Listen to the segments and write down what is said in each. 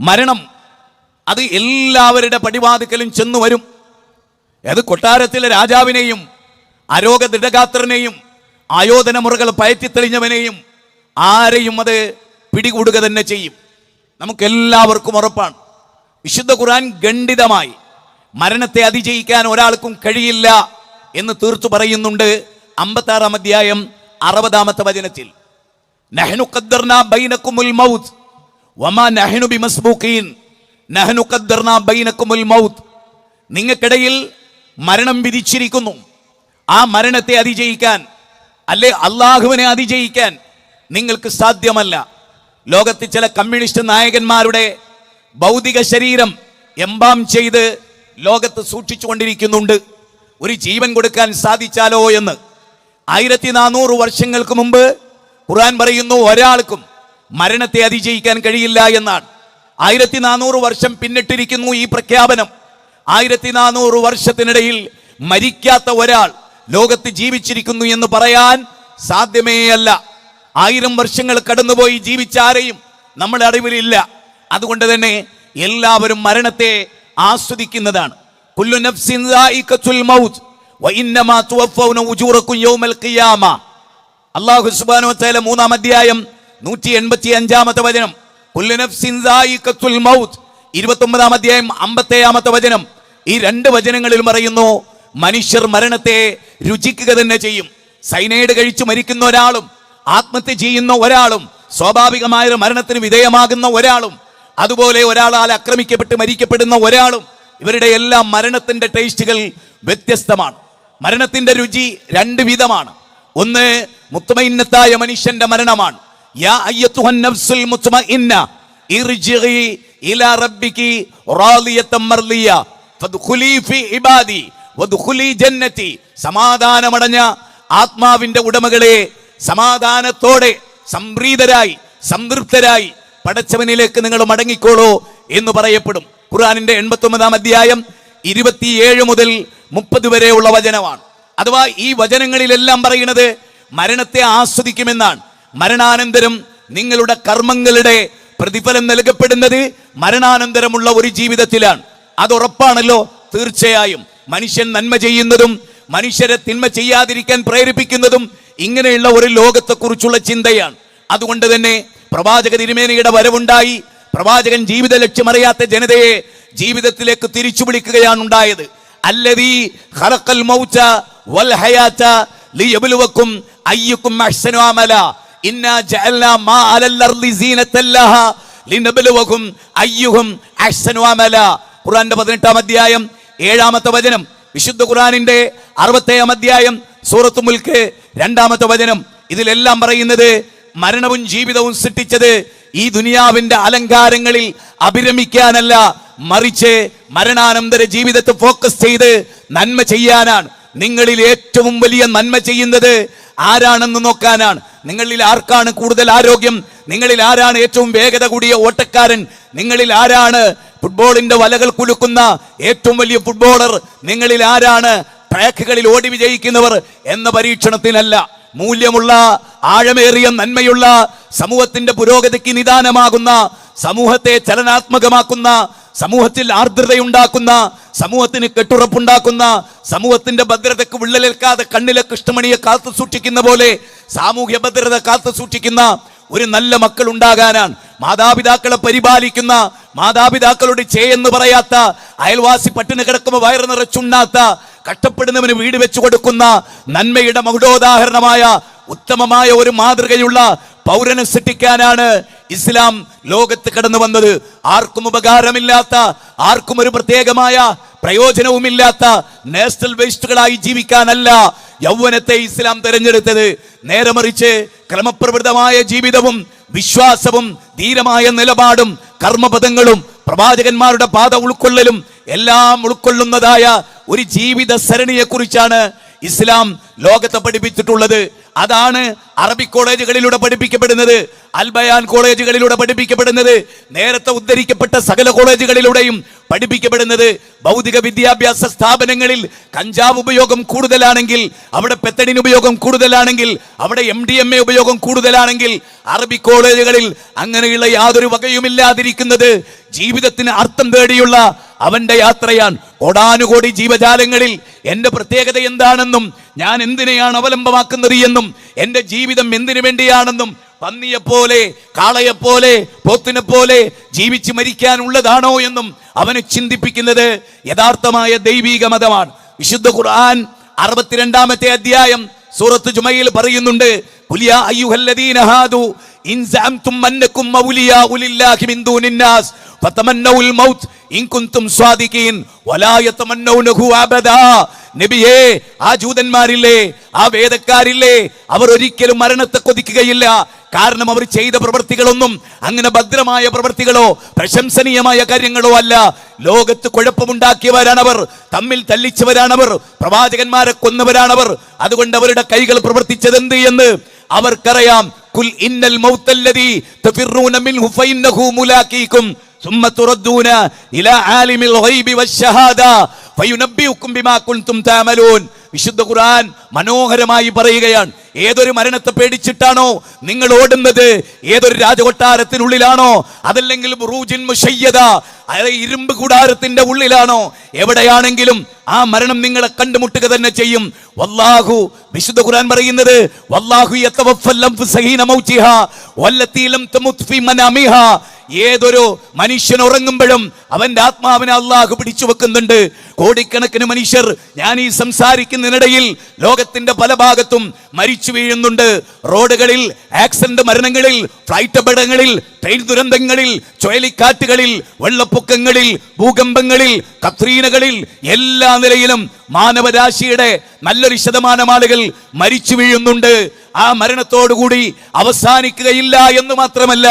മരണം അത് എല്ലാവരുടെ പടിവാതിക്കലും ചെന്നു വരും. അത് കൊട്ടാരത്തിലെ രാജാവിനെയും അരോഗ ദൃഢഗാത്രനെയും ആയോധന മുറകൾ പയറ്റിത്തെളിഞ്ഞവനെയും ആരെയും അത് പിടികൂടുക തന്നെ ചെയ്യും. നമുക്കെല്ലാവർക്കും ഉറപ്പാണ്. വിശുദ്ധ ഖുർആൻ ഖണ്ഡിതമായി മരണത്തെ അതിജയിക്കാൻ ഒരാൾക്കും കഴിയില്ല എന്ന് തീർത്തു പറയുന്നുണ്ട് അമ്പത്താറാം അധ്യായം അറുപതാമത്തെ വചനത്തിൽ. നഹ്നു ഖദ്ദർനാ ബൈനക്കുമുൽ മൗത്ത്. നിങ്ങൾക്കിടയിൽ മരണം വിധിച്ചിരിക്കുന്നു. ആ മരണത്തെ അതിജയിക്കാൻ അല്ലെ അള്ളാഹുവിനെ അതിജയിക്കാൻ നിങ്ങൾക്ക് സാധ്യമല്ല. ലോകത്ത് ചില കമ്മ്യൂണിസ്റ്റ് നായകന്മാരുടെ ഭൗതിക ശരീരം എംബാം ചെയ്ത് ലോകത്ത് സൂക്ഷിച്ചുകൊണ്ടിരിക്കുന്നുണ്ട്. ഒരു ജീവൻ കൊടുക്കാൻ സാധിച്ചാലോ എന്ന്. ആയിരത്തി നാനൂറ് വർഷങ്ങൾക്ക് മുമ്പ് ഖുർആൻ പറയുന്നു ഒരാൾക്കും മരണത്തെ അതിജയിക്കാൻ കഴിയില്ല എന്നാണ്. ആയിരത്തി നാനൂറ് വർഷം പിന്നിട്ടിരിക്കുന്നു ഈ പ്രഖ്യാപനം. ആയിരത്തി നാനൂറ് വർഷത്തിനിടയിൽ മരിക്കാത്ത ഒരാൾ ലോകത്ത് ജീവിച്ചിരിക്കുന്നു എന്ന് പറയാൻ സാധ്യമേ അല്ല. ആയിരം വർഷങ്ങൾ കടന്നുപോയി ജീവിച്ച ആരെയും നമ്മുടെ അറിവിലില്ല. അതുകൊണ്ട് തന്നെ എല്ലാവരും മരണത്തെ ആസ്വദിക്കുന്നതാണ്. കുല്ലു മൗത്ത് സുബ്ഹാനഹു വതആല മൂന്നാം അധ്യായം നൂറ്റി എൺപത്തി അഞ്ചാമത്തെ വചനം ഇരുപത്തൊമ്പതാം അധ്യായം അമ്പത്തേഴാമത്തെ വചനം. ഈ രണ്ട് വചനങ്ങളിൽ പറയുന്നു മനുഷ്യർ മരണത്തെ രുചിക്കുക തന്നെ ചെയ്യും. സൈനൈഡ് കഴിച്ചു മരിക്കുന്ന ഒരാളും ആത്മഹത്യ ചെയ്യുന്ന ഒരാളും സ്വാഭാവികമായ മരണത്തിന് വിധേയമാകുന്ന ഒരാളും അതുപോലെ ഒരാളാൽ ആക്രമിക്കപ്പെട്ട് മരിക്കപ്പെടുന്ന ഒരാളും ഇവരുടെ എല്ലാം മരണത്തിന്റെ ടേസ്റ്റുകൾ വ്യത്യസ്തമാണ്. മരണത്തിന്റെ രുചി രണ്ട് വിധമാണ്. ഒന്ന് മുത്തുമയിന്നത്തായ മനുഷ്യന്റെ മരണമാണ്. യാ മുത്മഇന്ന ഇർജിഇ ഇലാ മർലിയ ഫദ്ഖുലി ഇബാദി വദ്ഖുലി ജന്നതി സമാധാനമടഞ്ഞ ആത്മാവിന്റെ ഉടമകളെ സമാധാനത്തോടെ സംപ്രീതരായി സംതൃപ്തരായി പടച്ചവനിലേക്ക് നിങ്ങൾ മടങ്ങിക്കോളൂ എന്ന് പറയപ്പെടും. ഖുറാനിന്റെ എൺപത്തി ഒമ്പതാം അധ്യായം ഇരുപത്തിയേഴ് മുതൽ മുപ്പത് വരെയുള്ള വചനമാണ്. അഥവാ ഈ വചനങ്ങളിലെല്ലാം പറയുന്നത് മരണത്തെ ആസ്വദിക്കുമെന്നാണ്. മരണാനന്തരം നിങ്ങളുടെ കർമ്മങ്ങളുടെ പ്രതിഫലം നൽകപ്പെടുന്നത് മരണാനന്തരമുള്ള ഒരു ജീവിതത്തിലാണ്. അത് ഉറപ്പാണല്ലോ? തീർച്ചയായും. മനുഷ്യൻ നന്മ ചെയ്യുന്നതും മനുഷ്യരെ തിന്മ ചെയ്യാതിരിക്കാൻ പ്രേരിപ്പിക്കുന്നതും ഇങ്ങനെയുള്ള ഒരു ലോകത്തെക്കുറിച്ചുള്ള ചിന്തയാണ്. അതുകൊണ്ട് തന്നെ പ്രവാചക തിരുമേനയുടെ വരവുണ്ടായി. പ്രവാചകൻ ജീവിത ലക്ഷ്യമറിയാത്ത ജനതയെ ജീവിതത്തിലേക്ക് തിരിച്ചു വിളിക്കുകയാണ് ഉണ്ടായത്. അല്ലതീ ഖലഖൽ മൗത വൽ ഹയാത അമല. ഇന്നാ ജഅൽനാ മാ അർളി സീനത്തൻ ലിനബ്ലുവകും അയ്യുഹും അഹ്സനു അമല. ഖുർആന്റെ പതിനെട്ടാം അധ്യായം ഏഴാമത്തെ വചനം. വിശുദ്ധ ഖുർആനിന്റെ അറുപത്തേഴാം അധ്യായം സൂറത്ത് മുൽക്ക് രണ്ടാമത്തെ വചനം. ഇതിലെല്ലാം പറയുന്നത് മരണവും ജീവിതവും സൃഷ്ടിച്ചത് ഈ ദുനിയാവിന്റെ അലങ്കാരങ്ങളിൽ അഭിരമിക്കാനല്ല മറിച്ച് മരണാനന്തര ജീവിതത്തെ ഫോക്കസ് ചെയ്ത് നന്മ ചെയ്യാനാണ്. നിങ്ങളിൽ ഏറ്റവും വലിയ നന്മ ചെയ്യുന്നത് ആരാണെന്ന് നോക്കാനാണ്. നിങ്ങളിൽ ആർക്കാണ് കൂടുതൽ ആരോഗ്യം? നിങ്ങളിൽ ആരാണ് ഏറ്റവും വേഗത കൂടിയ ഓട്ടക്കാരൻ? നിങ്ങളിൽ ആരാണ് ഫുട്ബോളിന്റെ വലകൾ കുലുക്കുന്ന ഏറ്റവും വലിയ ഫുട്ബോളർ? നിങ്ങളിൽ ആരാണ് ട്രാക്കുകളിൽ ഓടി വിജയിക്കുന്നവർ എന്ന പരീക്ഷണത്തിനല്ല. മൂല്യമുള്ള ആഴമേറിയ നന്മയുള്ള സമൂഹത്തിന്റെ പുരോഗതിക്ക് നിദാനമാകുന്ന സമൂഹത്തെ ചലനാത്മകമാക്കുന്ന സമൂഹത്തിൽ ആർദ്രതയുണ്ടാക്കുന്ന സമൂഹത്തിന് കെട്ടുറപ്പുണ്ടാക്കുന്ന സമൂഹത്തിന്റെ ഭദ്രതയ്ക്ക് വിള്ളലേൽക്കാതെ കണ്ണിലെ കൃഷ്ണമണിയെ കാത്തു സൂക്ഷിക്കുന്ന പോലെ സാമൂഹ്യ ഭദ്രത കാത്തു സൂക്ഷിക്കുന്ന ഒരു നല്ല മക്കൾ ഉണ്ടാകാനാണ്. മാതാപിതാക്കളെ പരിപാലിക്കുന്ന മാതാപിതാക്കളുടെ ചേയെന്ന് പറയാത്ത അയൽവാസി പട്ടിണി കിടക്കുമ്പോൾ വയറ് നിറച്ചുണ്ടാത്ത കഷ്ടപ്പെടുന്നവന് വീട് വെച്ചു കൊടുക്കുന്ന നന്മയുടെ മകുടോദാഹരണമായ ഉത്തമമായ ഒരു മാതൃകയുള്ള പൗരനെ സൃഷ്ടിക്കാനാണ് ഇസ്ലാം ലോകത്ത് കടന്നു വന്നത്. ആർക്കും ഉപകാരമില്ലാത്ത ആർക്കും ഒരു പ്രത്യേകമായ പ്രയോജനവുമില്ലാത്ത നാഷണൽ വേസ്റ്റുകളായി ജീവിക്കാനല്ല യൗവനത്തെ ഇസ്ലാം തെരഞ്ഞെടുത്തത്. നേരെ മറിച്ച് ക്രമപ്രവൃതമായ ജീവിതവും വിശ്വാസവും ധീരമായ നിലപാടും കർമ്മപദങ്ങളും പ്രവാചകന്മാരുടെ പാത ഉൾക്കൊള്ളലും എല്ലാം ഉൾക്കൊള്ളുന്നതായ ഒരു ജീവിത സരണിയെ കുറിച്ചാണ് ഇസ്ലാം ലോകത്തെ പഠിപ്പിച്ചിട്ടുള്ളത് അതാണ് അറബിക് കോളേജുകളിലൂടെ പഠിപ്പിക്കപ്പെടുന്നത് അൽബയാൻ കോളേജുകളിലൂടെ പഠിപ്പിക്കപ്പെടുന്നത് നേരത്തെ ഉദ്ധരിക്കപ്പെട്ട സകല കോളേജുകളിലൂടെയും പഠിപ്പിക്കപ്പെടുന്നത്. ഭൗതിക വിദ്യാഭ്യാസ സ്ഥാപനങ്ങളിൽ കഞ്ചാവ് ഉപയോഗം കൂടുതലാണെങ്കിൽ അവിടെ പെത്തടിൻ ഉപയോഗം കൂടുതലാണെങ്കിൽ അവിടെ എം ഡി എം എ ഉപയോഗം കൂടുതലാണെങ്കിൽ അറബി കോളേജുകളിൽ അങ്ങനെയുള്ള യാതൊരു വകയുമില്ലാതിരിക്കുന്നത് ജീവിതത്തിന് അർത്ഥം തേടിയുള്ള അവന്റെ യാത്രയാണ് കോടാനുകോടി ജീവജാലങ്ങളിൽ എന്റെ പ്രത്യേകത എന്താണെന്നും ഞാൻ എന്തിനെയാണ് അവലംബമാക്കുന്നത് എന്നും എന്റെ ജീവിതം എന്തിനു വേണ്ടിയാണെന്നും പന്നിയെപ്പോലെ കാളയെപ്പോലെ പോത്തിനെ പോലെ ജീവിച്ച് മരിക്കാനുള്ളതാണോ എന്നും അവനെ ചിന്തിപ്പിക്കുന്നത് യഥാർത്ഥമായ ദൈവീക മതമാണ്. വിശുദ്ധ ഖുർആൻ അറുപത്തിരണ്ടാമത്തെ അധ്യായം സൂറത്ത് ജുമയിൽ പറയുന്നുണ്ട് പുലിയ യാ അയ്യുഹല്ലദീന زعمتم ഇൻ സഅംതും لله ലില്ലാഹി മിൻ ദൂനിന്നാസ് ഫതമന്നൗൽ മൗത്ത് ഇൻ കുൻതും സ്വാദിഖീൻ വലാ യതമന്നൗനഹു അബദാ നബിയേ ആ ജൂതന്മാരില്ലേ ആ വേദക്കാരില്ലേ അവർ ഒരിക്കലും മരണത്തെ കൊതിക്കുകയില്ല കാരണം അവർ ചെയ്ത പ്രവൃത്തികളൊന്നും അങ്ങനെ ഭദ്രമായ പ്രവൃത്തികളോ പ്രശംസനീയമായ കാര്യങ്ങളോ അല്ല ലോകത്ത് കുഴപ്പമുണ്ടാക്കിയവരാണവർ തമ്മിൽ തല്ലിച്ചവരാണവർ പ്രവാചകന്മാരെ കൊന്നവരാണവർ അതുകൊണ്ട് അവരുടെ കൈകൾ പ്രവർത്തിച്ചതെന്ത് എന്ന് അവർക്കറിയാം കുൽ ഇന്നൽ മൗത്തല്ലദീ തഫിറൂന മിൻഹു ഫഇന്നഹു മുലാഖീകും ثم تردون إلى عالم الغيب والشهادة വിശുദ്ധ ഖുർആൻ മനോഹരമായി പറയുകയാണ്. ഏതൊരു മരണത്തെ പേടിച്ചിട്ടാണോ നിങ്ങൾ ഓടുന്നത്? ഏതൊരു രാജകൊട്ടാരത്തിനുള്ളിലാണോ? അതല്ലെങ്കിൽ ബുറൂജിൻ മുഷയ്യത ഇരുമ്പ് കൂടാരത്തിന്റെ ഉള്ളിലാണോ? എവിടെയാണെങ്കിലും ആ മരണം നിങ്ങളെ കണ്ടുമുട്ടുക തന്നെ ചെയ്യും. വല്ലാഹു വിശുദ്ധ ഖുർആൻ പറയുന്നത് വല്ലാഹു ഏതൊരു മനുഷ്യൻ ഉറങ്ങുമ്പോഴും അവന്റെ ആത്മാവിനെ അള്ളാഹു പിടിച്ചു വെക്കുന്നുണ്ട് കോടിക്കണക്കിന് മനുഷ്യർ ഞാൻ ഈ സംസാരിക്കുന്നതിനിടയിൽ ലോകത്തിന്റെ പല ഭാഗത്തും മരിച്ചു വീഴുന്നുണ്ട്. റോഡുകളിൽ ആക്സിഡന്റ് മരണങ്ങളിൽ ഫ്ലൈറ്റ് അപകടങ്ങളിൽ ട്രെയിൻ ദുരന്തങ്ങളിൽ ചുഴലിക്കാറ്റുകളിൽ വെള്ളപ്പൊക്കങ്ങളിൽ ഭൂകമ്പങ്ങളിൽ കത്രീനകളിൽ എല്ലാ നിലയിലും മാനവരാശിയുടെ നല്ലൊരു ശതമാനം ആളുകൾ മരിച്ചു വീഴുന്നുണ്ട്. ആ മരണത്തോടുകൂടി അവസാനിക്കുകയില്ല എന്ന് മാത്രമല്ല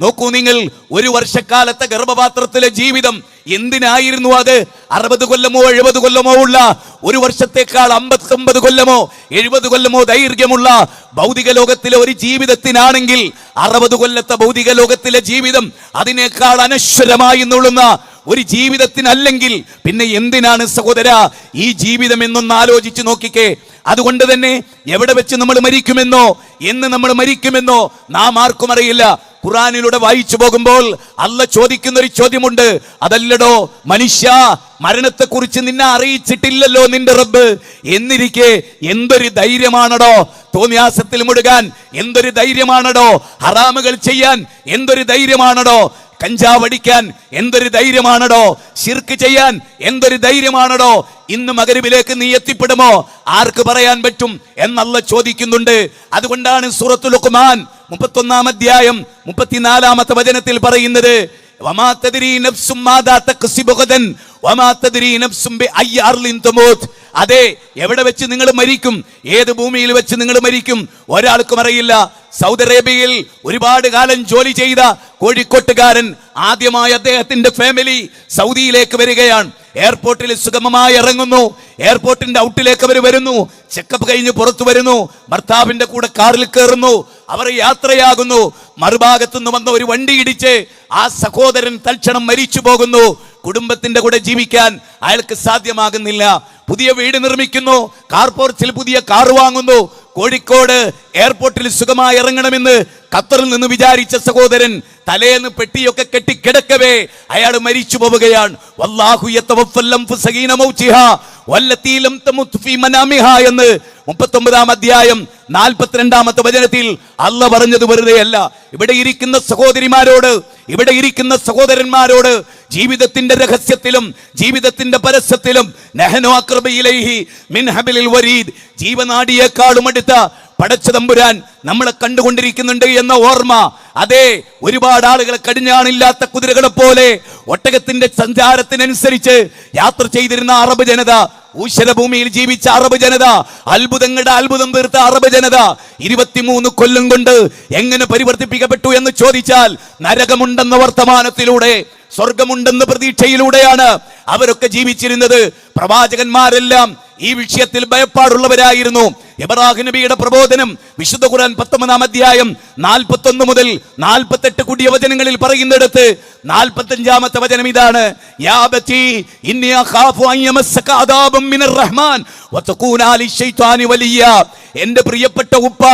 നോക്കൂ നിങ്ങൾ ഒരു വർഷക്കാലത്തെ ഗർഭപാത്രത്തിലെ ജീവിതം എന്തിനായിരുന്നു അത്? അറുപത് കൊല്ലമോ എഴുപത് കൊല്ലമോ ഉള്ള ഒരു വർഷത്തേക്കാൾ അമ്പത്തൊമ്പത് കൊല്ലമോ എഴുപത് കൊല്ലമോ ദൈർഘ്യമുള്ള ഭൗതിക ലോകത്തിലെ ഒരു ജീവിതത്തിനാണെങ്കിൽ അറുപത് കൊല്ലത്തെ ഭൗതിക ലോകത്തിലെ ജീവിതം അതിനേക്കാൾ അനശ്വരമായി നുള്ളുന്ന ഒരു ജീവിതത്തിനല്ലെങ്കിൽ പിന്നെ എന്തിനാണ് സഹോദര ഈ ജീവിതം എന്നൊന്ന് ആലോചിച്ച് നോക്കിക്കേ. അതുകൊണ്ട് തന്നെ എവിടെ വെച്ച് നമ്മൾ മരിക്കുമെന്നോ എന്ന് നമ്മൾ മരിക്കുമെന്നോ നാം ആർക്കും അറിയില്ല. ഖുറാനിലൂടെ വായിച്ചു പോകുമ്പോൾ അല്ല ചോദിക്കുന്ന ഒരു ചോദ്യമുണ്ട്. അതല്ലടോ മനുഷ്യ മരണത്തെക്കുറിച്ച് നിന്നെ അറിയിച്ചിട്ടില്ലല്ലോ നിന്റെ റബ്ബ്. എന്നിരിക്കെ എന്തൊരു ധൈര്യമാണടോ തോന്നിയാസത്തിൽ മുഴുകാൻ? എന്തൊരു ധൈര്യമാണടോ? ഹറാമുകൾ ചെയ്യാൻ എന്തൊരു ധൈര്യമാണടോ? കഞ്ചാവടിക്കാൻ എന്തൊരു ധൈര്യമാണടോ? ശിർക്ക് ചെയ്യാൻ എന്തൊരു ധൈര്യമാണടോ? ഇന്ന് മകരിവിലേക്ക് നീ എത്തിപ്പെടുമോ? ആർക്ക് പറയാൻ പറ്റും എന്നല്ല ചോദിക്കുന്നുണ്ട്. അതുകൊണ്ടാണ് സൂറത്തു ലുഖ്മാൻ മുപ്പത്തൊന്നാം അധ്യായം മുപ്പത്തിനാലാമത്തെ വചനത്തിൽ പറയുന്നത് വമാ അതെ എവിടെ വെച്ച് നിങ്ങൾ മരിക്കും? ഏത് ഭൂമിയിൽ വെച്ച് നിങ്ങൾ മരിക്കും? ഒരാൾക്കും അറിയില്ല. സൗദി അറേബ്യയിൽ ഒരുപാട് കാലം ജോലി ചെയ്ത കോഴിക്കോട്ടുകാരൻ ആദ്യമായി അദ്ദേഹത്തിന്റെ ഫാമിലി സൗദിയിലേക്ക് വരികയാണ്. എയർപോർട്ടിൽ സുഗമമായി ഇറങ്ങുന്നു. എയർപോർട്ടിന്റെ ഔട്ടിലേക്ക് അവർ വരുന്നു. ചെക്കപ്പ് കഴിഞ്ഞ് പുറത്തു വരുന്നു. ഭർത്താവിന്റെ കൂടെ കാറിൽ കയറുന്നു. അവർ യാത്രയാകുന്നു. മറുഭാഗത്തു നിന്ന് വന്ന ഒരു വണ്ടി ഇടിച്ച് ആ സഹോദരൻ തൽക്ഷണം മരിച്ചു പോകുന്നു കുടുംബത്തിന്റെ കൂടെ ജീവിക്കാൻ അയാൾക്ക് സാധ്യമാകുന്നില്ല. പുതിയ വീട് നിർമ്മിക്കുന്നു. കാർപോർച്ചിൽ പുതിയ കാർ വാങ്ങുന്നു. കോഴിക്കോട് എയർപോർട്ടിൽ സുഖമായി ഇറങ്ങണമെന്ന് ഖത്തറിൽ നിന്ന് വിചാരിച്ച സഹോദരൻ തലേന്ന് പെട്ടിയൊക്കെ കെട്ടി കിടക്കവേ. അയാൾ മരിച്ചു പോവുകയാണ്. എന്ന് മുപ്പത്തൊമ്പതാം അധ്യായം നാൽപ്പത്തിരണ്ടാമത്തെ വചനത്തിൽ അല്ല പറഞ്ഞത് വെറുതെയല്ല. ഇവിടെ ഇരിക്കുന്ന സഹോദരിമാരോട് ഇവിടെ ഇരിക്കുന്ന സഹോദരന്മാരോട് ജീവിതത്തിന്റെ രഹസ്യത്തിലും ജീവിതത്തിന്റെ പരസ്യത്തിലും നെഹനോ അക്രബയിലൈഹി മിൻ ഹബിലിൽ വരീദ് ജീവനാടിയേക്കാളും അടുത്ത പടച്ച തമ്പുരാൻ നമ്മളെ കണ്ടുകൊണ്ടിരിക്കുന്നുണ്ട് എന്ന ഓർമ്മ. അതെ ഒരുപാട് ആളുകൾ കടിഞ്ഞാണില്ലാത്ത കുതിരകളെ പോലെ ഒട്ടകത്തിന്റെ സഞ്ചാരത്തിനനുസരിച്ച് യാത്ര ചെയ്തിരുന്ന അറബ് ജനത ഊശ്വരഭൂമിയിൽ ജീവിച്ച അറബ് ജനത അത്ഭുതങ്ങളുടെ അത്ഭുതം തീർത്ത അറബ് ജനത ഇരുപത്തിമൂന്ന് കൊല്ലം കൊണ്ട് എങ്ങനെ പരിവർത്തിപ്പിക്കപ്പെട്ടു എന്ന് ചോദിച്ചാൽ നരകമുണ്ടെന്ന വർത്തമാനത്തിലൂടെ സ്വർഗമുണ്ടെന്ന പ്രതീക്ഷയിലൂടെയാണ് അവരൊക്കെ ജീവിച്ചിരുന്നത്. പ്രവാചകന്മാരെല്ലാം ഈ വിഷയത്തിൽ ഭയപ്പാടുള്ളവരായിരുന്നു. ഇബ്രാഹിം നബിയുടെ പ്രബോധനം വിശുദ്ധ ഖുർആൻ പത്തൊമ്പതാം അധ്യായം നാൽപ്പത്തി ഒന്ന് മുതൽ നാൽപ്പത്തെട്ട് കുടിയ വചനങ്ങളിൽ പറയുന്നിടത്ത് നാൽപ്പത്തഞ്ചാമത്തെ വചനം ഇതാണ്. എന്റെ പ്രിയപ്പെട്ട ഉപ്പ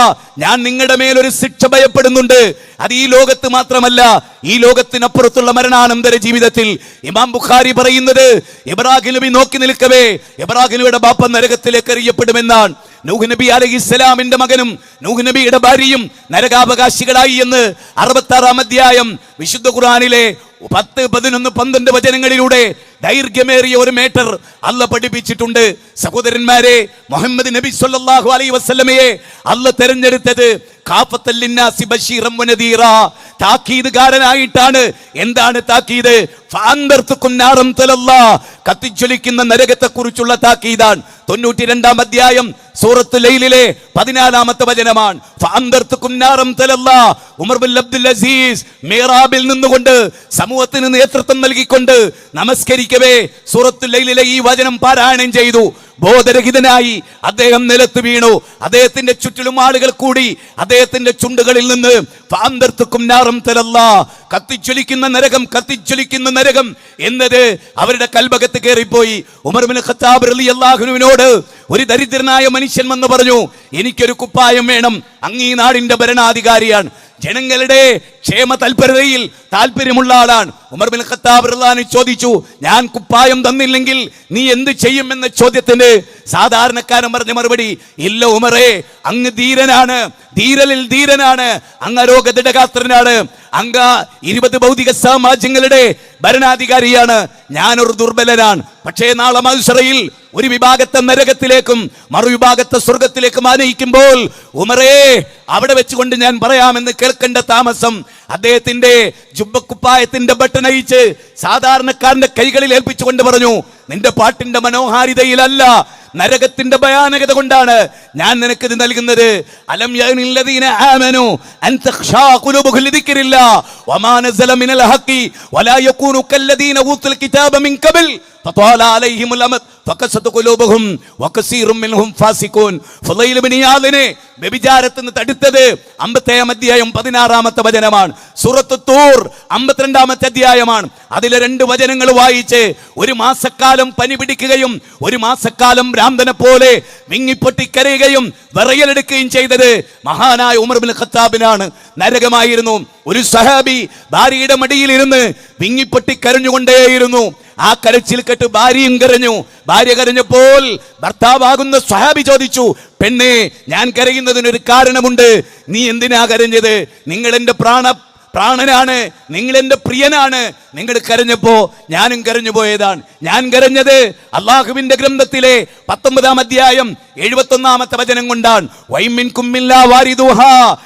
ഞാൻ നിങ്ങളുടെ മേൽ ഒരു ശിക്ഷ ഭയപ്പെടുന്നുണ്ട്. അത് ഈ ലോകത്ത് മാത്രമല്ല ഈ ലോകത്തിനപ്പുറത്തുള്ള മരണാനന്തര ജീവിതത്തിൽ. ഇമാം ബുഖാരി പറയുന്നത് ഇബ്രാഹിം നബി നോക്കി നിൽക്കവേ ഇബ്രാഹിം നബിയുടെ ബാപ്പ നരകത്തിലേക്ക് എറിയപ്പെടുമെന്നാണ്. നൂഹ് നബി അലഹി ഇസ്ലാമിന്റെ മകനും നൂഹ് നബിയുടെ ഭാര്യയും നരകാവകാശികളായി എന്ന് അറുപത്തി ആറാം അധ്യായം വിശുദ്ധ ഖുർആനിലെ പത്ത് പതിനൊന്ന് പന്ത്രണ്ട് വചനങ്ങളിലൂടെ ദൈർഘ്യമേറിയ ഒരു മേറ്റർ അല്ല പഠിപ്പിച്ചിട്ടുണ്ട്. സഹോദരന്മാരെ മുഹമ്മദ് നബി സല്ലാഹു അലൈ വസ്ലമയെ അല്ല തെരഞ്ഞെടുത്തത് താക്കീതുകാരനായിട്ടാണ്. എന്താണ് താക്കീത്? കത്തിച്ചൊലിക്കുന്ന നരകത്തെ കുറിച്ചുള്ള താക്കീതാണ്. തൊണ്ണൂറ്റി രണ്ടാം അധ്യായം സൂറത്ത് ലൈലിലെ പതിനാലാമത്തെ വചനമാണ്. ഉമർ ബിൻ അബ്ദുൽ അസീസ് മീറാബിൽ നിന്നുകൊണ്ട് സമൂഹത്തിന് നേതൃത്വം നൽകിക്കൊണ്ട് നമസ്കരിക്കവേ. സൂറത്ത് ലൈലിലെ ഈ വചനം പാരായണം ചെയ്തു. ബോധരഹിതനായി അദ്ദേഹം നിലത്ത് വീണു. അദ്ദേഹത്തിന്റെ ചുറ്റിലും ആളുകൾ കൂടി അദ്ദേഹത്തിന്റെ ചുണ്ടുകളിൽ നിന്ന് ഫാന്തർത്തുക്കും നാറും തലല്ല. കത്തിച്ചൊലിക്കുന്ന നരകം കത്തിച്ചൊലിക്കുന്ന നരകം എന്നത് അവരുടെ കൽഭകത്ത് കയറിപ്പോയി. ഉമർമിൻ ഖത്താബ് റളിയല്ലാഹുവിനോട് ഒരു ദരിദ്രനായ മനുഷ്യൻ വന്ന് പറഞ്ഞു എനിക്കൊരു കുപ്പായം വേണം. അങ്ങീ നാടിന്റെ ഭരണാധികാരിയാണ്. ജനങ്ങളുടെ ക്ഷേമ തൽപരതയിൽ താല്പര്യമുള്ള ആളാണ്. ഉമർ ബിൻ ഖത്താബ് റളിയല്ലാഹു ചോദിച്ചു ഞാൻ കുപ്പായം തന്നില്ലെങ്കിൽ നീ എന്ത് ചെയ്യുമെന്ന ചോദ്യത്തിന് സാധാരണക്കാരൻ പറഞ്ഞ മറുപടി ഇല്ല ഉമറേ അങ്ങ് ധീരനാണ് ധീരലിൽ ധീരനാണ് അങ്ങ് രോഗദിടകാത്രനാണ് അങ്ങ ഇരുപത് ഭൗതിക സാമ്രാജ്യങ്ങളുടെ ഭരണാധികാരിയാണ് ഞാനൊരു ദുർബലനാണ്. പക്ഷേ നാളെ മത്സരയിൽ ഒരു വിഭാഗത്തെ നരകത്തിലേക്കും മറുവിഭാഗത്തെ സ്വർഗത്തിലേക്കും ആനയിക്കുമ്പോൾ ഉമറേ അവിടെ വെച്ചുകൊണ്ട് ഞാൻ പറയാമെന്ന് കേൾക്കേണ്ട താമസം അദ്ദേഹത്തിന്റെ ജുബക്കുപ്പായത്തിന്റെ ബട്ടൺ അയച്ച് സാധാരണക്കാരന്റെ കൈകളിൽ ഏൽപ്പിച്ചുകൊണ്ട് പറഞ്ഞു നിന്റെ പാട്ടിന്റെ മനോഹാരിതയിലല്ല നരകത്തിന്റെ ഭയാനകത കൊണ്ടാണ് ഞാൻ നിനക്ക് ഇത് നൽകുന്നത് അലം യഅനില്ലദീന ആമനു അൻ തഖ്ഷാ ഖുലൂബുഹും ലിദിക്രില്ലാ വമാ നസല മിനൽ ഹഖി വലാ യകൂനു കല്ലദീന ഊത്തുൽ കിതാബ മിൻ ഖബൽ فطال عليهم الامد فقست قلوبهم وكثير منهم فاسقون ഫളൈൽ ഇബ്നു ഇയാദിനെ വ്യഭിചാരത്തിൽ നിന്ന് തടുത്തത് അമ്പത്തേഴാം അധ്യായം പതിനാറാമത്തെ വചനമാണ് സൂറത്ത് തൂർ അമ്പത്തിരണ്ടാമത്തെ അധ്യായമാണ് അതിലെ രണ്ട് വചനങ്ങൾ വായിച്ച് ഒരു മാസക്കാലം പനി പിടിക്കുകയും ഒരു മാസക്കാലം ഭ്രാന്തനെ പോലെ വിങ്ങിപ്പൊട്ടി കരയുകയും വിറയലെടുക്കുകയും ചെയ്തത് മഹാനായ ഉമർ ബിൻ ഖത്താബിനാണ്. നരകമായിരുന്നു. ഒരു സഹാബി ഭാര്യയുടെ മടിയിലിരുന്ന് വിങ്ങിപ്പൊട്ടി കരഞ്ഞുകൊണ്ടേയിരുന്നു ആ കരച്ചിൽ കേട്ട് ഭാര്യയും കരഞ്ഞു. ഭാര്യ കരഞ്ഞപ്പോൾ ഭർത്താവാകുന്ന സ്വഹാബി ചോദിച്ചു പെണ്ണേ ഞാൻ കരയുന്നതിനൊരു കാരണമുണ്ട്. നീ എന്തിനാ കരഞ്ഞത്? നിങ്ങൾ എന്റെ പ്രാണ പ്രാണനാണ്. നിങ്ങൾ എന്റെ പ്രിയനാണ്. നിങ്ങൾ കരഞ്ഞപ്പോ ഞാനും കരഞ്ഞു പോയതാണ്. ഞാൻ കരഞ്ഞത് അള്ളാഹുവിന്റെ ഗ്രന്ഥത്തിലെ പത്തൊമ്പതാം അധ്യായം എഴുപത്തി ഒന്നാമത്തെ വചനം കൊണ്ടാണ്. വൈമിൻ കുമ്മില്ലാ വാരിദുഹാ.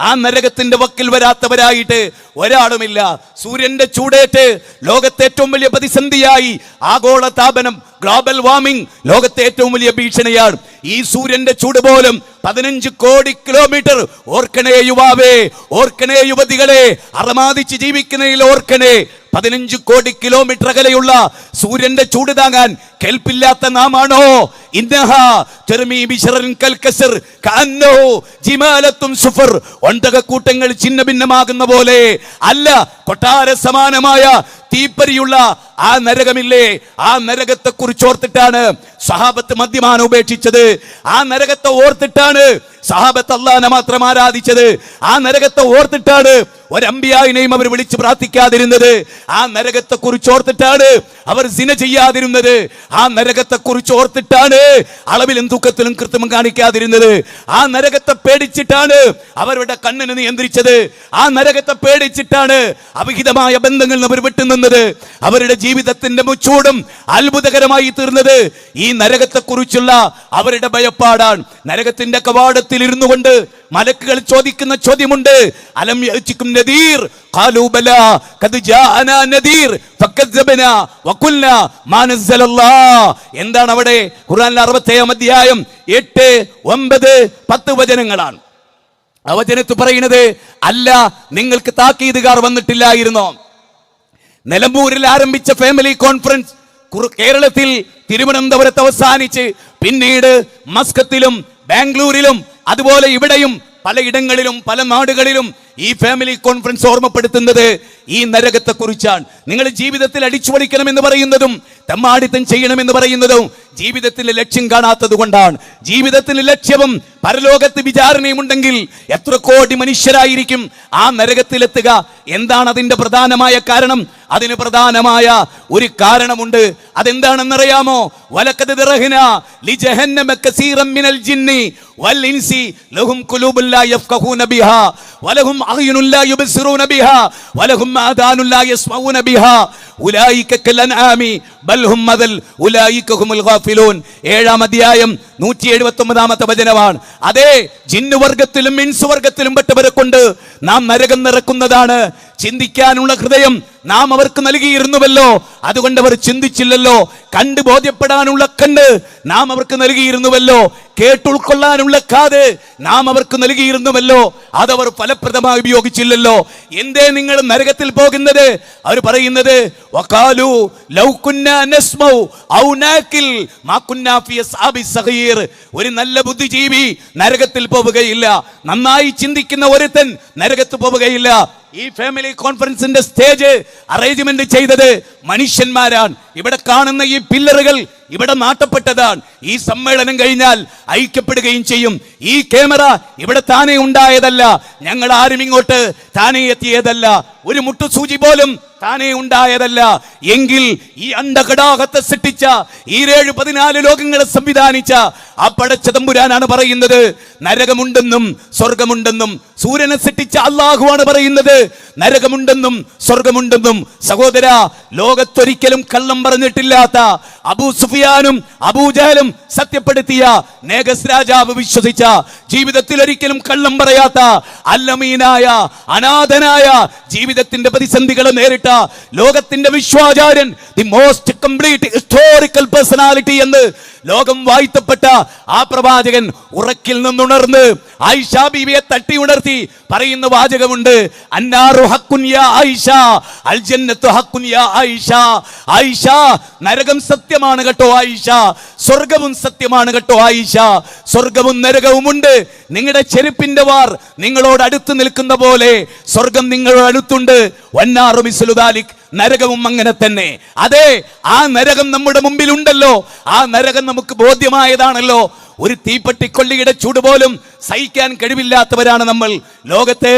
ആ നരകത്തിന്റെ വക്കിൽ വരാത്തവരായിട്ട് ഒരാളുമില്ല. സൂര്യന്റെ ചൂടേറ്റ് ലോകത്തെ ഏറ്റവും വലിയ പ്രതിസന്ധിയായി ആഗോള താപനം ഗ്ലോബൽ വാർമിംഗ് ലോകത്തെ ഏറ്റവും വലിയ ഭീഷണിയാണ്. ഈ സൂര്യന്റെ ചൂട് പോലും പതിനഞ്ച് കോടി കിലോമീറ്റർ ഓർക്കണേ യുവാവേ ഓർക്കണേ യുവതികളെ അറമാദിച്ച് ജീവിക്കുന്നതിൽ ഓർക്കണേ. പതിനഞ്ച് കോടി കിലോമീറ്റർ അകലെയുള്ള സൂര്യന്റെ ചൂട് താങ്ങാൻ കേൾപ്പില്ലാത്ത നാമാണോ? ഒണ്ടകക്കൂട്ടങ്ങൾ ചിന്ന ഭിന്നമാകുന്ന പോലെ അല്ല കൊട്ടാര സമാനമായ തീപ്പരിയുള്ള ആ നരകമില്ലേ? ആ നരകത്തെ കുറിച്ച് ഓർത്തിട്ടാണ് സഹാബത്ത് മദ്യമാണ് ഉപേക്ഷിച്ചത്. ആ നരകത്തെ ഓർത്തിട്ടാണ് സഹാബത്ത് അള്ളാനെ മാത്രം ആരാധിച്ചത്. ആ നരകത്തെ ഓർത്തിട്ടാണ് ഒരമ്പിയായിനെയും അവർ വിളിച്ച് പ്രാർത്ഥിക്കാതിരുന്നത്. ആ നരകത്തെ കുറിച്ച് ഓർത്തിട്ടാണ് അവർ സിന ചെയ്യാതിരുന്നത്. ആ നരകത്തെ കുറിച്ച് ഓർത്തിട്ടാണ് അളവിലും തൂക്കത്തിലും കൃത്രിമം കാണിക്കാതിരുന്നത്. ആ നരകത്തെ പേടിച്ചിട്ടാണ് അവരുടെ കണ്ണിന് നിയന്ത്രിച്ചത്. ആ നരകത്തെ പേടിച്ചിട്ടാണ് അവിഹിതമായ ബന്ധങ്ങളിൽ അവർ വിട്ടുനിന്നത്. അവരുടെ ജീവിതത്തിന്റെ മുച്ചൂടും അത്ഭുതകരമായി തീർന്നത് ഈ നരകത്തെ കുറിച്ചുള്ള അവരുടെ ഭയപ്പാടാണ്. നരകത്തിന്റെ കവാടത്തിൽ ഇരുന്നു കൊണ്ട് മലക്കുകൾ ചോദിക്കുന്ന ചോദ്യമുണ്ട്. അലം യഅ്തികും നദീർ? ഖാലൂ ബല ഖദ് ജാഅന നദീർ? ഫക്കദ്ദബനാ വഖുൽന മാ എന്താണ് അവിടെ ഖുർആനിലെ 67 അധ്യായം 8 9 10 വചനങ്ങളാണ്. അവചനത്ത് പറയുന്നത് അല്ല നിങ്ങൾക്ക് താക്കീതുകാർ വന്നിട്ടില്ലായിരുന്നോ? നിലമ്പൂരിൽ ആരംഭിച്ച ഫാമിലി കോൺഫറൻസ് കേരളത്തിൽ തിരുവനന്തപുരത്ത് അവസാനിച്ച് പിന്നീട് മസ്കത്തിലും ബാംഗ്ലൂരിലും അതുപോലെ ഇവിടെയും പലയിടങ്ങളിലും പല നാടുകളിലും ഈ ഫാമിലി കോൺഫറൻസ് ഓർമ്മപ്പെടുത്തുന്നത് ഈ നരകത്തെ കുറിച്ചാണ് നിങ്ങൾ ജീവിതത്തിൽ അടിച്ചുപൊളിക്കണമെന്ന് പറയുന്നതും തെമ്മാടിത്തം ചെയ്യണമെന്ന് പറയുന്നതും ജീവിതത്തിന്റെ ലക്ഷ്യം കാണാത്തത് കൊണ്ടാണ്. ജീവിതത്തിന്റെ ലക്ഷ്യവും പരലോകത്ത് വിചാരണയും ഉണ്ടെങ്കിൽ എത്ര കോടി മനുഷ്യരായിരിക്കും ആ നരകത്തിലെത്തുക? എന്താണ് അതിന്റെ പ്രധാനമായ കാരണം? അതിന് പ്രധാനമായ ഒരു കാരണമുണ്ട്. അതെന്താണെന്നറിയാമോ? വലക്കത് ജിന്നി വൽ ഇൻസി ലഹും ബിഹാ വലഹും അഗ്യുനുൻ ലാ യുബ്സിറൂന ബിഹാ വലഹും ആദാനുല്ലാ യസ്മഊന ബിഹാ. ഏഴാം അധ്യായം നൂറ്റി എഴുപത്തി ഒമ്പതാമത്തെ വചനമാണ്. അതേ ജിന്നുവർഗത്തിലും ഇൻസ് വർഗത്തിലും പെട്ടവരെ കൊണ്ട് നാം നരകം നിറക്കുന്നതാണ്. ചിന്തിക്കാനുള്ള ഹൃദയം നാം അവർക്ക് നൽകിയിരുന്നുവല്ലോ. അതുകൊണ്ട് അവർ ചിന്തിച്ചില്ലല്ലോ. കണ്ട് ബോധ്യപ്പെടാനുള്ള കണ്ട് നാം അവർക്ക് നൽകിയിരുന്നുവല്ലോ. കേട്ടുൾക്കൊള്ളാനുള്ള കാത് നാം അവർക്ക് നൽകിയിരുന്നുവല്ലോ. അതവർ ഫലപ്രദമായി ഉപയോഗിച്ചില്ലല്ലോ. എന്തേ നിങ്ങൾ നരകത്തിൽ പോകുന്നത്? അവർ പറയുന്നത് ഒരു നല്ല ബുദ്ധിജീവി നരകത്തിൽ പോവുകയില്ല. നന്നായി ചിന്തിക്കുന്ന ഒരുത്തൻ നരകത്ത് പോവുകയില്ല. ഈ ഫാമിലി കോൺഫറൻസിന്റെ സ്റ്റേജ് അറേഞ്ച്മെന്റ് ചെയ്തത് മനുഷ്യന്മാരാണ്. ഇവിടെ കാണുന്ന ഈ പില്ലറുകൾ ഇവിടെ നാട്ടപ്പെട്ടതാണ്. ഈ സമ്മേളനം കഴിഞ്ഞാൽ ഐക്യപ്പെടുകയും ചെയ്യും. ഈ ക്യാമറ ഇവിടെ താനെ ഉണ്ടായതല്ല. ഞങ്ങൾ ആരും ഇങ്ങോട്ട് താനെ എത്തിയതല്ല. ഒരു മുട്ടുസൂചി പോലും താനെ ഉണ്ടായതല്ല. എങ്കിൽ ഈ അണ്ടകടാകത്തെ സൃഷ്ടിച്ച ഈ ഏഴ് പതിനാല് ലോകങ്ങളെ സംവിധാനിച്ച ആ പടച്ച തമ്പുരാനാണ് പറയുന്നത്. നരകമുണ്ടെന്നും സ്വർഗമുണ്ടെന്നും സൂര്യനെ സൃഷ്ടിച്ച അള്ളാഹുവാണ് പറയുന്നത്. നരകമുണ്ടെന്നും സ്വർഗമുണ്ടെന്നും സഹോദര ലോകത്തൊരിക്കലും കള്ളം പറഞ്ഞിട്ടില്ലാത്ത അബൂ സുഫിയാനും അബൂജഹലും സത്യപ്പെടുത്തിയ നേഗസ് രാജാവ് വിശ്വസിച്ച ജീവിതത്തിൽ ഒരിക്കലും കള്ളം പറയാത്ത അല്ലമീനായ അനാഥനായ ജീവിതത്തിന്റെ പ്രതിസന്ധികളെ നേരിട്ട ലോകത്തിന്റെ വിശ്വാചാര്യൻ the most complete historical personality എന്ന് ലോകം വാഴ്ത്തപ്പെട്ട ആ പ്രവാചകൻ ഉറക്കിൽ നിന്നുണർന്ന് ആയിഷ ബീവിയെ തട്ടി ഉണർത്തി പറയുന്ന വാചകമുണ്ട് ആയിഷ ആയിഷ. ആയിഷ നരകം സത്യമാണ് കേട്ടോ ആയിഷ സ്വർഗവും സത്യമാണ് കേട്ടോ ആയിഷ സ്വർഗവും നരകവും ഉണ്ട് നിങ്ങളുടെ ചെരുപ്പിന്റെ വാർ നിങ്ങളോട് അടുത്ത് നിൽക്കുന്ന പോലെ സ്വർഗം നിങ്ങളോട് അടുത്തുണ്ട്. വന്നാറു നരകവും അങ്ങനെ തന്നെ. അതെ ആ നരകം നമ്മുടെ മുമ്പിൽ ഉണ്ടല്ലോ ആ നരകം നമുക്ക് ബോധ്യമായതാണല്ലോ. ഒരു തീപ്പെട്ടിക്കൊള്ളിയുടെ ചൂട് പോലും സഹിക്കാൻ കഴിവില്ലാത്തവരാണ് നമ്മൾ. ലോകത്തെ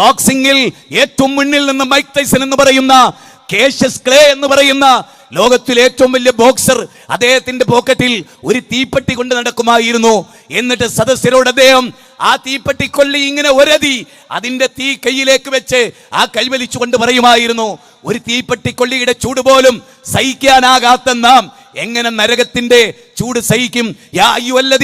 ബോക്സിംഗിൽ ഏറ്റവും മുന്നിൽ നിന്ന് മൈക്ക് ടൈസൺ എന്ന് പറയുന്ന കേശസ് ക്ലേ എന്ന് പറയുന്ന ലോകത്തിലെ ഏറ്റവും വലിയ ബോക്സർ അദ്ദേഹത്തിന്റെ പോക്കറ്റിൽ ഒരു തീപ്പെട്ടി കൊണ്ട് നടക്കുമായിരുന്നു. എന്നിട്ട് സദസ്യരോട് അദ്ദേഹം ആ തീപ്പെട്ടി കൊള്ളി ഇങ്ങനെ ഒരതി അതിന്റെ തീ കയ്യിലേക്ക് വെച്ച് ആ കൈവലിച്ചുകൊണ്ട് പറയുമായിരുന്നു. ഒരു തീപ്പെട്ടി കൊള്ളിയുടെ ചൂട് പോലും സഹിക്കാനാകാത്ത നാം എങ്ങനെ നരകത്തിന്റെ ചൂട് സഹിക്കും? യാ വൽ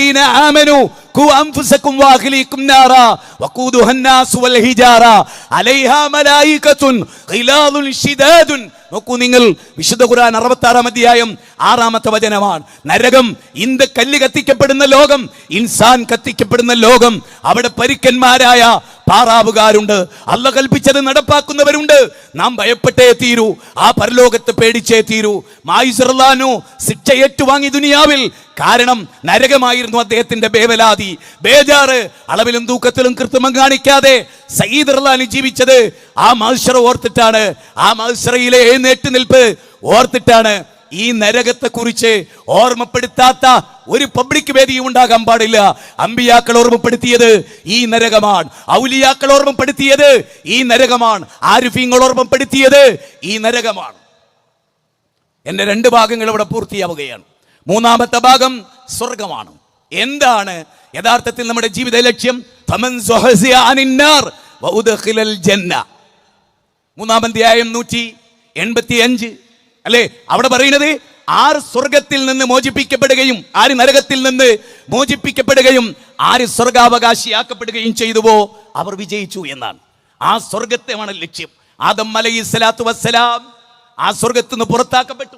അലൈഹാ മലായികത്തുൻ ഖിലാദുൻ ശിദാദുൻ നോക്കൂ നിങ്ങൾ വിശുദ്ധ ഖുർആൻ അറുപത്താറാം അധ്യായം ആറാമത്തെ വചനമാണ്. നരകം ഇന്ത് കല്ല് കത്തിക്കപ്പെടുന്ന ലോകം ഇൻസാൻ കത്തിക്കപ്പെടുന്ന ലോകം അവിടെ പരിക്കന്മാരായ പാറാവുകാരുണ്ട്. അല്ല കൽപ്പിച്ചത് നടപ്പാക്കുന്നവരുണ്ട്. നാം ഭയപ്പെട്ടേ തീരൂ. ആ പരലോകത്ത് പേടിച്ചേ തീരൂ. മായിസർലാനു ശിക്ഷ ഏറ്റുവാങ്ങി ദുനിയാവിൽ. കാരണം നരകമായിരുന്നു അദ്ദേഹത്തിന്റെ ബേവലാതി. ബേജാറ് അളവിലും തൂക്കത്തിലും കൃത്രിമം കാണിക്കാതെ സയ്യിദ് റഹ്ലാനി ജീവിച്ചത് ആ മത്സരം ഓർത്തിട്ടാണ്. ആ മത്സരയിലെ എഴുന്നേറ്റ് നിൽപ്പ് ഓർത്തിട്ടാണ്. ഈ നരകത്തെ കുറിച്ച് ഓർമ്മപ്പെടുത്താത്ത ഒരു പബ്ലിക് വേദിയും ഉണ്ടാകാൻ പാടില്ല. അമ്പിയാക്കൾ ഓർമ്മപ്പെടുത്തിയത് ഈ നരകമാണ്. ഔലിയാക്കൾ ഓർമ്മപ്പെടുത്തിയത് ഈ നരകമാണ്. ആരിഫീങ്ങൾ ഓർമ്മപ്പെടുത്തിയത് ഈ നരകമാണ്. എന്റെ രണ്ട് ഭാഗങ്ങൾ ഇവിടെ പൂർത്തിയാവുകയാണ്. മൂന്നാമത്തെ ഭാഗം സ്വർഗമാണ് എന്താണ് യഥാർത്ഥത്തിൽ നമ്മുടെ ജീവിത ലക്ഷ്യം? ഫമൻ ആയം അനിന്നാർ വഉദ്ഖിലൽ ജന്ന. മൂന്നാം അധ്യായം നൂറ്റി എൺപത്തി അഞ്ച് അല്ലേ? അവിടെ പറയുന്നത് ആർ സ്വർഗത്തിൽ നിന്ന് മോചിപ്പിക്കപ്പെടുകയും ആര് നരകത്തിൽ നിന്ന് മോചിപ്പിക്കപ്പെടുകയും ആര് സ്വർഗാവകാശിയാക്കപ്പെടുകയും ചെയ്തുവോ അവർ വിജയിച്ചു എന്നാണ്. ആ സ്വർഗത്തെയാണ് ലക്ഷ്യം. ആദം അലൈഹി സ്വലാത്തു വസ്സലാം ആ സ്വർഗത്തിൽ നിന്ന് പുറത്താക്കപ്പെട്ടു.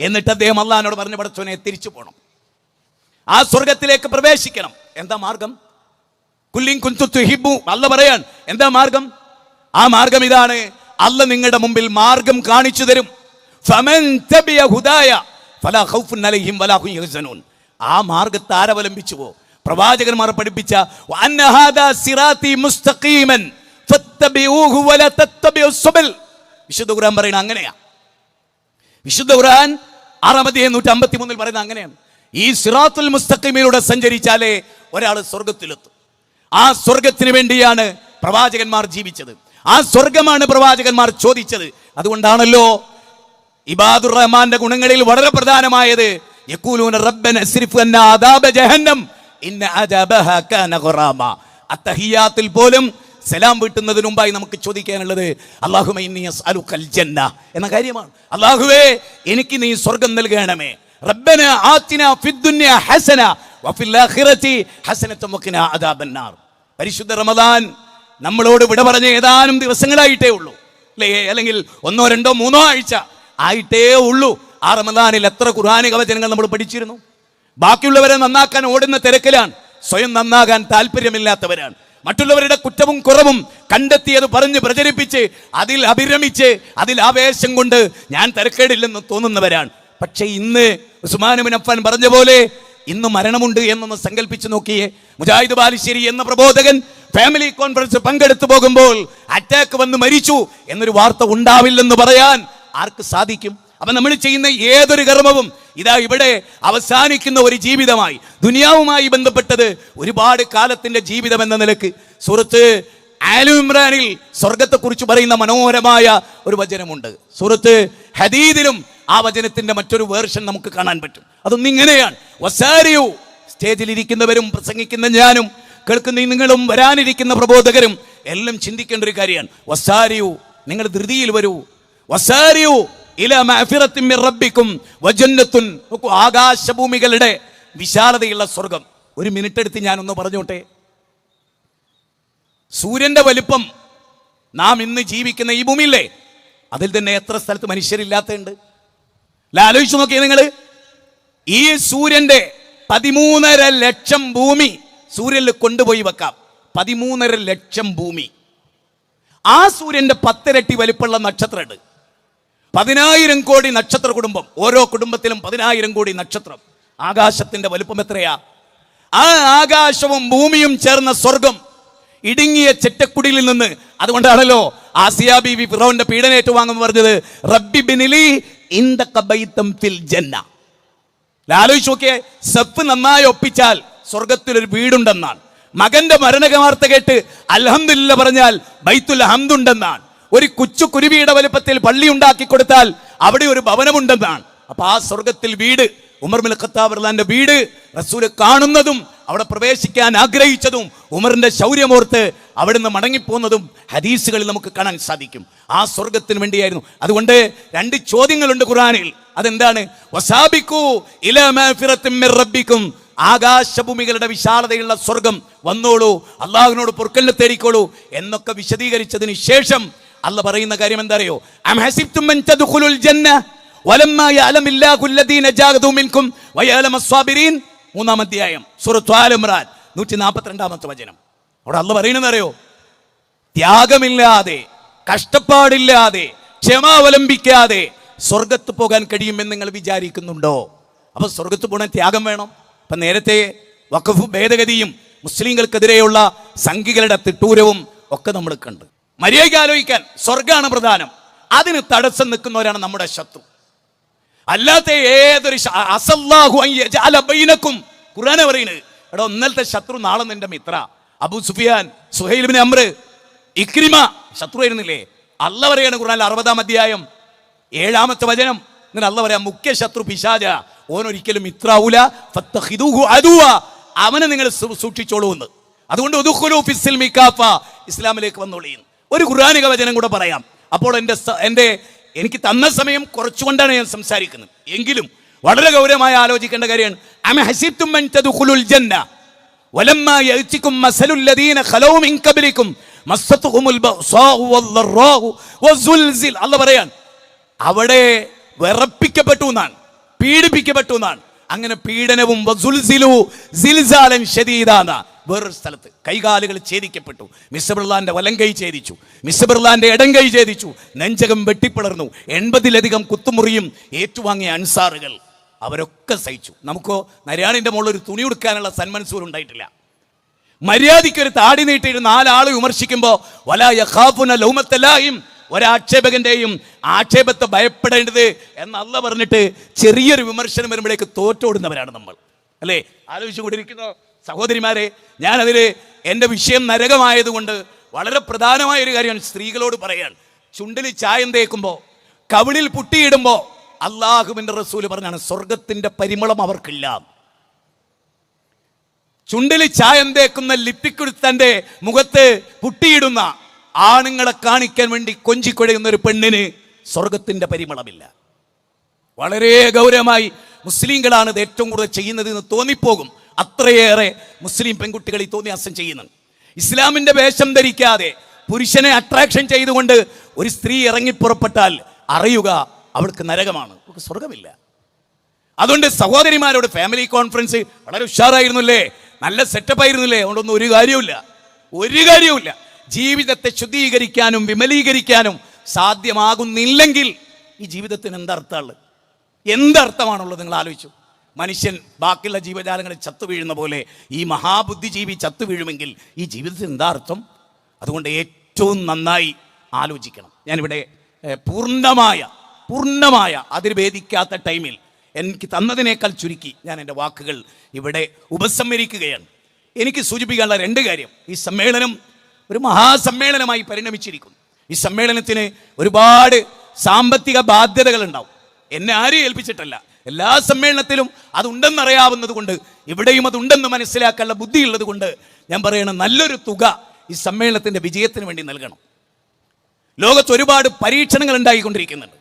എന്നിട്ട് അദ്ദേഹം അള്ളഹാനോട് പറഞ്ഞു പടച്ചോനെ തിരിച്ചു പോകണം ആ സ്വർഗത്തിലേക്ക് പ്രവേശിക്കണം. എന്താ മാർഗം? കുല്ലിൻ കുന്തു ഹിബു അല്ല പറയാൻ എന്താ മാർഗം? ആ മാർഗം ഇതാണ്. അല്ല നിങ്ങളുടെ മുമ്പിൽ മാർഗം കാണിച്ചു തരും. ആ മാർഗത്തെ ആരവലംബിച്ചുവോ പ്രവാചകന്മാർ പഠിപ്പിച്ച വിശുദ്ധ ഖുർആൻ പറയുന്നത് അങ്ങനെയാ. വിശുദ്ധ ഖുർആൻ ആറാം അധ്യായം നൂറ്റി അമ്പത്തി മൂന്നിൽ പറയുന്നത് അങ്ങനെയാണ്. ഈ സിറാത്തുൽ മുസ്തഖിമിലൂടെ സഞ്ചരിച്ചാലേ ഒരാൾ സ്വർഗത്തിലെത്തും ആ സ്വർഗത്തിന് വേണ്ടിയാണ് പ്രവാചകന്മാർ ജീവിച്ചത്. ആ സ്വർഗമാണ് പ്രവാചകന്മാർ ചോദിച്ചത്. അതുകൊണ്ടാണല്ലോ ഇബാദുർ റഹ്മാന്റെ ഗുണങ്ങളിൽ വളരെ പ്രധാനമായത് യഖൂലൂന റബ്ബന അസ്രിഫ് അന്ന ജഹന്നം ഇന്ന അദാബഹ കാന ഖുറാമ അത്തഹിയാത്തിൽ പോലും സലാം വീട്ടുന്നതിന് മുമ്പായി നമുക്ക് ചോദിക്കാനുള്ളത് അല്ലാഹുമ്മ ഇന്നി അസ്അലുക്കൽ ജന്ന എന്ന കാര്യമാണ്. അല്ലാഹുവേ എനിക്ക് നീ സ്വർഗം നൽകണമേ. റബ്ബന ആത്തിന ഫിദ്ദുന്യ ഹസന വഫിൽ ആഖിറതി ഹസനത വഖിന അദാബന്നാർ പരിശുദ്ധ റമദാൻ നമ്മളോട് വിട പറഞ്ഞ ഏതാനും ദിവസങ്ങളായിട്ടേ ഉള്ളൂ. അല്ലേ? അല്ലെങ്കിൽ ഒന്നോ രണ്ടോ മൂന്നോ ആഴ്ച ആയിട്ടേ ഉള്ളൂ. ആ റമദാനിൽ എത്ര ഖുർആാനിക വചനങ്ങൾ നമ്മൾ പഠിച്ചിരുന്നു? ബാക്കിയുള്ളവരെ നന്നാക്കാൻ ഓടുന്ന തിരക്കിലാണ്. സ്വയം നന്നാകാൻ താല്പര്യമില്ലാത്തവരാണ്. മറ്റുള്ളവരുടെ കുറ്റവും കുറവും കണ്ടെത്തിയത് പറഞ്ഞ് പ്രചരിപ്പിച്ച് അതിൽ അഭിരമിച്ച് അതിൽ ആവേശം കൊണ്ട് ഞാൻ തിരക്കേടില്ലെന്ന് തോന്നുന്നവരാണ്. പക്ഷേ ഇന്ന് ഉസ്മാനുബിൻ അഫ്ഫാൻ പറഞ്ഞ പോലെ ഇന്ന് മരണമുണ്ട് എന്നൊന്ന് സങ്കല്പിച്ചു നോക്കിയേ. മുജാഹിദ് ബാലുശ്ശേരി എന്ന പ്രബോധകൻ ഫാമിലി കോൺഫറൻസ് പങ്കെടുത്തു പോകുമ്പോൾ അറ്റാക്ക് വന്ന് മരിച്ചു എന്നൊരു വാർത്ത ഉണ്ടാവില്ലെന്ന് പറയാൻ ആർക്ക് സാധിക്കും? അപ്പൊ നമ്മൾ ചെയ്യുന്ന ഏതൊരു കർമ്മവും ഇതാ ഇവിടെ അവസാനിക്കുന്ന ഒരു ജീവിതമായി ദുനിയാവുമായി ബന്ധപ്പെട്ടത് ഒരുപാട് കാലത്തിന്റെ ജീവിതം എന്ന നിലയ്ക്ക്. സുഹൃത്ത് ആലു ഇമ്രാനിൽ സ്വർഗത്തെക്കുറിച്ച് പറയുന്ന മനോഹരമായ ഒരു വചനമുണ്ട്. സുഹൃത്ത് ഹദീദിലും ആ വചനത്തിന്റെ മറ്റൊരു വേർഷൻ നമുക്ക് കാണാൻ പറ്റും. അതൊന്നും ഇങ്ങനെയാണ്. വസാരിയു സ്റ്റേജിൽ ഇരിക്കുന്നവരും പ്രസംഗിക്കുന്ന ഞാനും കേൾക്കുന്ന നിങ്ങളും വരാനിരിക്കുന്ന പ്രബോധകരും എല്ലാം ചിന്തിക്കേണ്ട ഒരു കാര്യമാണ്. വസാരിയു നിങ്ങൾ ധൃതിയിൽ വരൂ. ആകാശഭൂമികളുടെ വിശാലതയുള്ള സ്വർഗം. ഒരു മിനിറ്റ് എടുത്ത് ഞാനൊന്ന് പറഞ്ഞോട്ടെ? സൂര്യന്റെ വലിപ്പം നാം ഇന്ന് ജീവിക്കുന്ന ഈ ഭൂമിയില്ലേ? അതിൽ തന്നെ എത്ര സ്ഥലത്ത് മനുഷ്യരില്ലാത്തുണ്ട് അല്ല ആലോചിച്ചു നോക്കിയേ നിങ്ങൾ ഈ സൂര്യന്റെ പതിമൂന്നര ലക്ഷം ഭൂമി സൂര്യനിൽ കൊണ്ടുപോയി വെക്കാം. പതിമൂന്നര ലക്ഷം ഭൂമി. ആ സൂര്യന്റെ പത്തിരട്ടി വലിപ്പമുള്ള നക്ഷത്രമുണ്ട്. പതിനായിരം കോടി നക്ഷത്ര കുടുംബം. ഓരോ കുടുംബത്തിലും പതിനായിരം കോടി നക്ഷത്രം. ആകാശത്തിന്റെ വലുപ്പം എത്രയാ? ആ ആകാശവും ഭൂമിയും ചേർന്ന സ്വർഗം ഇടുങ്ങിയ ചെറ്റക്കുടിയിൽ നിന്ന് അതുകൊണ്ടാണല്ലോ ആസിയ ബീവി ഫിറോന്റെ പീഡനേറ്റ് വാങ്ങുമ്പോൾ പറഞ്ഞത്. റബ്ബി ബിനിലി ജന്ന. ആലോചിച്ച് നോക്കിയേ സെഫ് നന്നായി ഒപ്പിച്ചാൽ സ്വർഗത്തിൽ ഒരു വീടുണ്ടെന്നാണ്. മകന്റെ മരണകമാർത്ത കേട്ട് അൽഹംദുലില്ല പറഞ്ഞാൽ ബൈത്തുൽ ഹംദുണ്ടെന്നാണ് ഒരു കുച്ചു കുരുവിയുടെ വലുപ്പത്തിൽ പള്ളി ഉണ്ടാക്കി കൊടുത്താൽ അവിടെ ഒരു ഭവനമുണ്ടെന്നാണ്. അപ്പൊ ആ സ്വർഗത്തിൽ വീട് ഉമർ മിൽ ഖത്താബ് റളിയല്ലാഹുവിന്റെ വീട് റസൂൽ കാണുന്നതും അവിടെ പ്രവേശിക്കാൻ ആഗ്രഹിച്ചതും ഉമറിന്റെ ശൗര്യമോർത്ത് അവിടുന്ന് മടങ്ങിപ്പോന്നതും ഹദീസുകളിൽ നമുക്ക് കാണാൻ സാധിക്കും. ആ സ്വർഗത്തിന് വേണ്ടിയായിരുന്നു. അതുകൊണ്ട് രണ്ട് ചോദ്യങ്ങളുണ്ട് ഖുറാനിൽ അതെന്താണ്? ആകാശഭൂമികളുടെ വിശാലതയുള്ള സ്വർഗം വന്നോളൂ. അള്ളാഹുവിനോട് പൊറുക്കലിനെ തേടിക്കോളൂ എന്നൊക്കെ വിശദീകരിച്ചതിന് ശേഷം അല്ല പറയുന്ന കാര്യം എന്താ അറിയോ മൂന്നാം അധ്യായം സൂറത്ത് ആൽ ഇമ്രാൻ 142ാമത്തെ വചനം. അവിടെ അല്ല പറയുന്നത് അറിയോ ത്യാഗമില്ലാതെ കഷ്ടപ്പാടില്ലാതെ ക്ഷമ അവലംബിക്കാതെ സ്വർഗത്ത് പോകാൻ കഴിയുമെന്ന് നിങ്ങൾ വിചാരിക്കുന്നുണ്ടോ? അപ്പൊ സ്വർഗത്ത് പോകാൻ ത്യാഗം വേണം. അപ്പൊ നേരത്തെ വഖഫ് ഭേദഗതിയും മുസ്ലിങ്ങൾക്കെതിരെയുള്ള സംഘികളുടെ തിട്ടൂരവും ഒക്കെ നമ്മൾ കണ്ട്. മര്യാദ ആലോചിക്കാൻ സ്വർഗമാണ് പ്രധാനം. അതിന് തടസ്സം നിൽക്കുന്നവരാണ് നമ്മുടെ ശത്രു. അല്ലാത്ത ഏതൊരു അസല്ലാഹു അൻ യജഅല ബൈനക്കും. ഖുർആനെ പറയുന്നത് എടാ ഒന്നലത്തെ ശത്രു നാളെ നിന്റെ Mitra. Abu Sufyan Suhail bin Amr Ikrima ശത്രു ആയിരുന്നില്ലേ അല്ല പറയാണ് ഖുർആൻ അറുപതാം അധ്യായം ഏഴാമത്തെ വചനം. എന്നിട്ട് അല്ല പറയാം മുഖ്യ ശത്രു പിശാജ. ഓനൊരിക്കലും മിത്രാവൂല. അവനെ നിങ്ങൾ സൂക്ഷിച്ചോളൂ എന്ന് അതുകൊണ്ട് ഇസ്ലാമിലേക്ക് വന്നോളിയും ഒരു ഖുർആനിക വചനം കൂടെ പറയാം അപ്പോൾ എൻ്റെ സ- എൻ്റെ എനിക്ക് തന്ന സമയം കുറച്ചുകൊണ്ടാണ് ഞാൻ സംസാരിക്കുന്നത് എങ്കിലും വളരെ ഗൗരവമായി ആലോചിക്കേണ്ട കാര്യമാണ് അമ ഹസിബ്തും അൻ തദ്ഖുലുൽ ജന്ന ولما يأتكم مثل الذين خلوا من قبلكم مستهم البأساء والضراء والزلزل അല്ല പറയാൻ അവിടെ വിറപ്പിക്കപ്പെട്ടു എന്നാണ് പീഡിപ്പിക്കപ്പെട്ടു എന്നാണ് അങ്ങനെ പീഡനവും വസുൽസിലു സിൽസാലൻ ശദീദാന്ന വേറൊരു സ്ഥലത്ത്. കൈകാലുകൾ ഛേദിക്കപ്പെട്ടു. മിസ് വലം വലങ്കൈ ഛേദിച്ചു. ഇടം ഇടങ്കൈ ഛേദിച്ചു. നെഞ്ചകം വെട്ടിപ്പിളർന്നു. എൺപതിലധികം കുത്തുമുറിയും ഏറ്റുവാങ്ങിയ അൻസാറുകൾ അവരൊക്കെ സഹിച്ചു. നമുക്കോ നരയാണിന്റെ മുകളിൽ ഒരു തുണി ഉടുക്കാനുള്ള സന്മനസ്സൂർ ഉണ്ടായിട്ടില്ല. മര്യാദയ്ക്ക് ഒരു താടി നീട്ടിയിരുന്ന നാലാൾ വിമർശിക്കുമ്പോൾ യഖാഫുന ഒരാക്ഷേപകന്റെയും ആക്ഷേപത്തെ ഭയപ്പെടേണ്ടത് എന്നല്ല പറഞ്ഞിട്ട് ചെറിയൊരു വിമർശനം വരുമ്പോഴേക്ക് തോറ്റോടുന്നവരാണ് നമ്മൾ. അല്ലേ? ആലോചിച്ചു കൊണ്ടിരിക്കുന്ന സഹോദരിമാരെ ഞാനതിൽ എന്റെ വിഷയം നരകമായതുകൊണ്ട് വളരെ പ്രധാനമായ ഒരു കാര്യമാണ് സ്ത്രീകളോട് പറയാൻ. ചുണ്ടിൽ ചായം തേക്കുമ്പോൾ കവിളിൽ പുട്ടിയിടുമ്പോൾ അള്ളാഹുവിന്റെ റസൂൽ പറഞ്ഞാണ് സ്വർഗത്തിന്റെ പരിമളം അവർക്കില്ല. ചുണ്ടിൽ ചായം തേക്കുന്ന ലിപ്പിക്കുരുത്തന്റെ മുഖത്ത് പുട്ടിയിടുന്ന ആണുങ്ങളെ കാണിക്കാൻ വേണ്ടി കൊഞ്ചിക്കൊഴയുന്ന ഒരു പെണ്ണിന് സ്വർഗത്തിന്റെ പരിമളമില്ല. വളരെ ഗൗരവമായി മുസ്ലിങ്ങളാണ് ഇത് ഏറ്റവും കൂടുതൽ ചെയ്യുന്നത് എന്ന് തോന്നിപ്പോകും. അത്രയേറെ മുസ്ലിം പെൺകുട്ടികൾ ഈ തോന്നിയാസം ചെയ്യുന്നുണ്ട് ഇസ്ലാമിന്റെ വേഷം ധരിക്കാതെ പുരുഷനെ അട്രാക്ഷൻ ചെയ്തുകൊണ്ട് ഒരു സ്ത്രീ ഇറങ്ങിപ്പുറപ്പെട്ടാൽ അറിയുക അവൾക്ക് നരകമാണ്. അവൾക്ക് സ്വർഗമില്ല അതുകൊണ്ട് സഹോദരിമാരോട് ഫാമിലി കോൺഫറൻസ് വളരെ ഉഷാറായിരുന്നില്ലേ? നല്ല സെറ്റപ്പ് ആയിരുന്നില്ലേ? അതുകൊണ്ടൊന്നും ഒരു കാര്യവുമില്ല. ഒരു കാര്യവുമില്ല. ജീവിതത്തെ ശുദ്ധീകരിക്കാനും വിമലീകരിക്കാനും സാധ്യമാകുന്നില്ലെങ്കിൽ ഈ ജീവിതത്തിന് എന്തർത്ഥമുള്ളത് എന്തർത്ഥമാണുള്ളത് നിങ്ങൾ ആലോചിച്ചു. മനുഷ്യൻ ബാക്കിയുള്ള ജീവജാലങ്ങളിൽ ചത്തു വീഴുന്ന പോലെ ഈ മഹാബുദ്ധിജീവി ചത്തു വീഴുമെങ്കിൽ ഈ ജീവിതത്തിന് എന്താ അർത്ഥം? അതുകൊണ്ട് ഏറ്റവും നന്നായി ആലോചിക്കണം. ഞാനിവിടെ പൂർണമായ പൂർണമായ അതിർവേദിക്കാത്ത ടൈമിൽ എനിക്ക് തന്നതിനേക്കാൾ ചുരുക്കി ഞാൻ എന്റെ വാക്കുകൾ ഇവിടെ ഉപസംഹരിക്കുകയാണ്. എനിക്ക് സൂചിപ്പിക്കാനുള്ള രണ്ട് കാര്യം. ഈ സമ്മേളനം ഒരു മഹാസമ്മേളനമായി പരിണമിച്ചിരിക്കുന്നു. ഈ സമ്മേളനത്തിന് ഒരുപാട് സാമ്പത്തിക ബാധ്യതകൾ ഉണ്ടാവും എന്നെ ആരും ഏൽപ്പിച്ചിട്ടല്ല. എല്ലാ സമ്മേളനത്തിലും അതുണ്ടെന്നറിയാവുന്നത് കൊണ്ട് ഇവിടെയും അതുണ്ടെന്ന് മനസ്സിലാക്കാനുള്ള ബുദ്ധിയുള്ളത് കൊണ്ട് ഞാൻ പറയണ നല്ലൊരു തുക ഈ സമ്മേളനത്തിന്റെ വിജയത്തിന് വേണ്ടി നൽകണം. ലോകത്ത് ഒരുപാട് പരീക്ഷണങ്ങൾ ഉണ്ടായിക്കൊണ്ടിരിക്കുന്നുണ്ട്.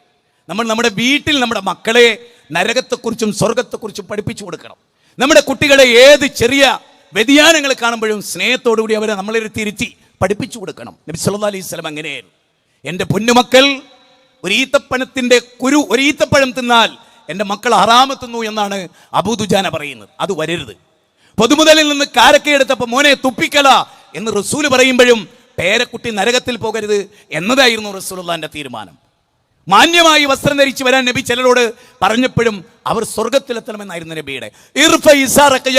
നമ്മൾ നമ്മുടെ വീട്ടിൽ നമ്മുടെ മക്കളെ നരകത്തെക്കുറിച്ചും സ്വർഗത്തെക്കുറിച്ചും പഠിപ്പിച്ചു കൊടുക്കണം. നമ്മുടെ കുട്ടികളെ ഏത് ചെറിയ വ്യതിയാനങ്ങൾ കാണുമ്പോഴും സ്നേഹത്തോടുകൂടി അവരെ നമ്മളെ തിരുത്തി പഠിപ്പിച്ചു കൊടുക്കണം. നബി സല്ലല്ലാഹു അലൈഹി വസല്ലം അങ്ങനെയായിരുന്നു. എന്റെ പൊന്നുമക്കൾ ഒരു ഈത്തപ്പഴത്തിന്റെ കുരു ഒരു ഈത്തപ്പഴം തിന്നാൽ എന്റെ മക്കൾ ഹറാമെത്തുന്നു എന്നാണ് അബൂദുജാന പറയുന്നത്. അത് വരരുത്. പൊതുമുതലിൽ നിന്ന് കാരക്കയെടുത്തപ്പോൾ മോനെ തുപ്പിക്കല എന്ന് റസൂൽ പറയുമ്പോഴും പേരക്കുട്ടി നരകത്തിൽ പോകരുത് എന്നതായിരുന്നു റസൂലുള്ളാന്റെ തീരുമാനം. മാന്യമായി വസ്ത്രം ധരിച്ച് വരാൻ നബി ചിലരോട് പറഞ്ഞപ്പോഴും അവർ സ്വർഗത്തിലെത്തണമെന്നായിരുന്നു നബിയുടെ.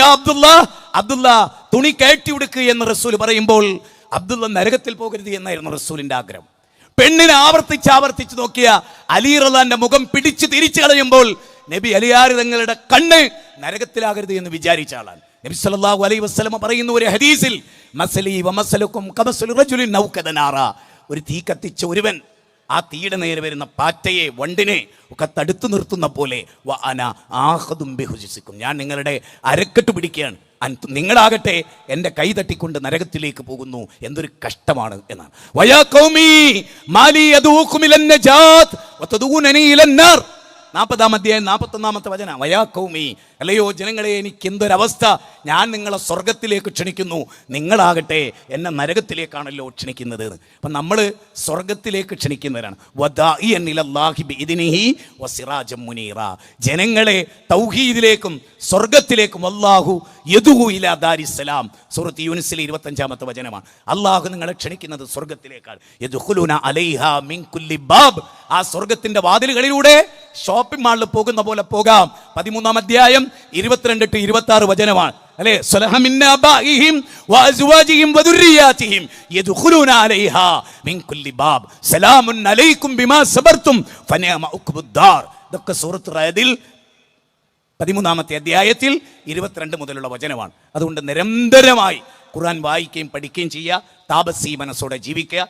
അബ്ദുള്ള അബ്ദുള്ള തുണി കയറ്റി ഉടുക്കുക എന്ന് റസൂൽ പറയുമ്പോൾ അബ്ദുള്ള നരകത്തിൽ പോകരുത് എന്നായിരുന്നു റസൂലിന്റെ ആഗ്രഹം. പെണ്ണിനെ ആവർത്തിച്ച് ആവർത്തിച്ച് നോക്കിയ അലി റലാന്റെ മുഖം പിടിച്ചു തിരിച്ചു കളയുമ്പോൾ നബി അലിയാരി തങ്ങളുടെ കണ്ണ് നരകത്തിലാകരുത് എന്ന് വിചാരിച്ച ആളാണ്. നബി സല്ലല്ലാഹു അലൈഹി വസല്ലമ പറയുന്ന ഒരു ഹദീസിൽ മസലി നൗകദനാറ ഒരു തീ കത്തിച്ച ഒരുവൻ ആ തീയുടെ നേരെ വരുന്ന പാറ്റയെ വണ്ടിനെ ഒക്കെ തടുത്തു നിർത്തുന്ന പോലെ വ ഞാൻ നിങ്ങളുടെ അരക്കെട്ട് പിടിക്കുകയാണ്. നിങ്ങളാകട്ടെ എന്റെ കൈ തട്ടിക്കൊണ്ട് നരകത്തിലേക്ക് പോകുന്നു എന്തൊരു കഷ്ടമാണ് എന്നാണ്. നാൽപ്പതാം അധ്യായം നാൽപ്പത്തൊന്നാമത്തെ വചന. വയാ കൗമി അല്ലയോ ജനങ്ങളെ എനിക്ക് എന്തൊരവസ്ഥ? ഞാൻ നിങ്ങളെ സ്വർഗത്തിലേക്ക് ക്ഷണിക്കുന്നു. നിങ്ങളാകട്ടെ എന്നെ നരകത്തിലേക്കാണല്ലോ ക്ഷണിക്കുന്നത്. അപ്പം നമ്മൾ സ്വർഗത്തിലേക്ക് ക്ഷണിക്കുന്നവരാണ്. മുനീറ. ജനങ്ങളെ തൗഹീദിലേക്കും സ്വർഗത്തിലേക്കും അല്ലാഹു യദുഹു ഇലാ ദാരിസ്സലാം. സൂറത്ത് യൂനിസിലെ ഇരുപത്തഞ്ചാമത്തെ വചനമാണ്. അള്ളാഹു നിങ്ങളെ ക്ഷണിക്കുന്നത് സ്വർഗത്തിലേക്കാണ് യദുഹുലുന അലൈഹ മിൻ കുല്ലി ബാബ്. ആ സ്വർഗത്തിന്റെ വാതിലുകളിലൂടെ ഷോപ്പിംഗ് മാളിൽ പോകുന്ന പോലെ പോകാം. പതിമൂന്നാം അധ്യായം ഇരുപത്തിരണ്ട് ടു ഇരുപത്തി ആറ് വചനമാണ്. അല്ലേ? ഇതൊക്കെ പതിമൂന്നാമത്തെ അധ്യായത്തിൽ ഇരുപത്തിരണ്ട് മുതലുള്ള വചനമാണ്. അതുകൊണ്ട് നിരന്തരമായി ഖുർആൻ വായിക്കുകയും പഠിക്കുകയും ചെയ്യുക താപസി മനസ്സോടെ ജീവിക്കുക